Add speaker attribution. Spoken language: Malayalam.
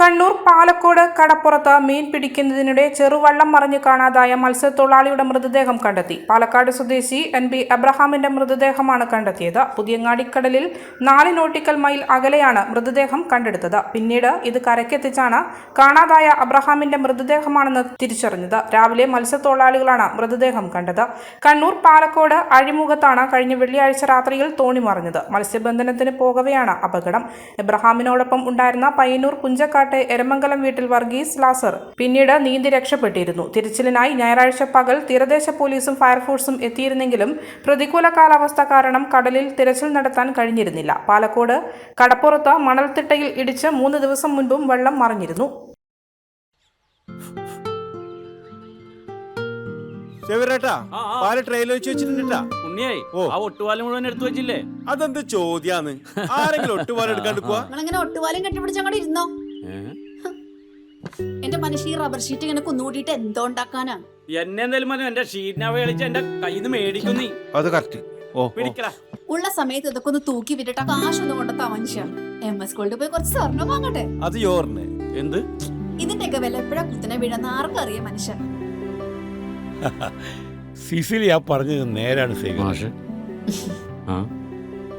Speaker 1: കണ്ണൂർ പാലക്കോട് കടപ്പുറത്ത് മീൻ പിടിക്കുന്നതിനിടെ ചെറുവള്ളം മറിഞ്ഞ് കാണാതായ മത്സ്യത്തൊഴിലാളിയുടെ മൃതദേഹം കണ്ടെത്തി. പാലക്കാട് സ്വദേശി എൻ ബി അബ്രഹാമിന്റെ മൃതദേഹമാണ് കണ്ടെത്തിയത്. പുതിയങ്ങാടിക്കടലിൽ നാല് നോട്ടിക്കൽ മൈൽ അകലെയാണ് മൃതദേഹം കണ്ടെടുത്തത്. പിന്നീട് ഇത് കരയ്ക്കെത്തിച്ചാണ് കാണാതായ അബ്രഹാമിന്റെ മൃതദേഹമാണെന്ന് തിരിച്ചറിഞ്ഞത്. രാവിലെ മത്സ്യത്തൊഴിലാളികളാണ് മൃതദേഹം കണ്ടത്. കണ്ണൂർ പാലക്കോട് അഴിമുഖത്താണ് കഴിഞ്ഞ വെള്ളിയാഴ്ച രാത്രിയിൽ തോണി മറിഞ്ഞത്. മത്സ്യബന്ധനത്തിന് പോകവെയാണ് അപകടം. എബ്രഹാമിനോടൊപ്പം ഉണ്ടായിരുന്ന പയ്യന്നൂർ പുഞ്ചക്കാട്ടെ എരമംഗലം വീട്ടിൽ വർഗീസ് ലാസർ പിന്നീട് നീന്തി രക്ഷപ്പെട്ടിരുന്നു. തിരച്ചിലിനായി ഞായറാഴ്ച പകൽ തീരദേശ പോലീസും ഫയർഫോഴ്സും എത്തിയിരുന്നെങ്കിലും പ്രതികൂല കാലാവസ്ഥ കാരണം കടലിൽ തിരച്ചിൽ നടത്താൻ കഴിഞ്ഞിരുന്നില്ല. പാലക്കോട് കടപ്പുറത്ത് മണൽത്തിട്ടയിൽ ഇടിച്ച് മൂന്ന് ദിവസം മുൻപും വെള്ളം മറിഞ്ഞിരുന്നു.
Speaker 2: അതെന്ത് ചോദ്യാന്ന്? ആരെങ്കിലും ഒട്ടുപാലം എടുക്കാണ്ട് പോവാ?
Speaker 3: ഒട്ടുപാലം കെട്ടിപ്പിടിച്ച് അങ്ങോട്ട് ഇരുന്നോ? എന്റെ മനുഷ്യ ഈ റബ്ബർ ഷീറ്റ് ഇങ്ങനെ കുന്നുകൂടിയിട്ട് എന്തോ ഉണ്ടാക്കാനാ?
Speaker 4: എന്നെ എന്തായാലും മതി എന്റെ ഷീറ്റിനെ കളിച്ച് എന്റെ കയ്യിൽ നിന്ന് മേടിക്കും നീ.
Speaker 2: അത് കറക്റ്റ് ഓ
Speaker 4: പിടിക്കടാ.
Speaker 3: ഉള്ള സമയത്ത് ഇതൊക്കെ ഒന്ന് തൂക്കി വിട്ടിട്ട് കാശൊന്നും കൊണ്ടെത്താ മനുഷ്യ എം എസ് ഗോൾഡ് പോയി കുറച്ച് സ്വർണം വാങ്ങട്ടെ.
Speaker 2: അത് യോറിന്.
Speaker 4: എന്ത്?
Speaker 3: ഇതിന്റെയൊക്കെ വില എപ്പോഴാ കുത്തിനെ വീഴുന്ന ആർക്കറിയാം മനുഷ്യ.
Speaker 5: സിസിലി ആ പറഞ്ഞത് നേരാണ് സേവൻ
Speaker 4: ആ.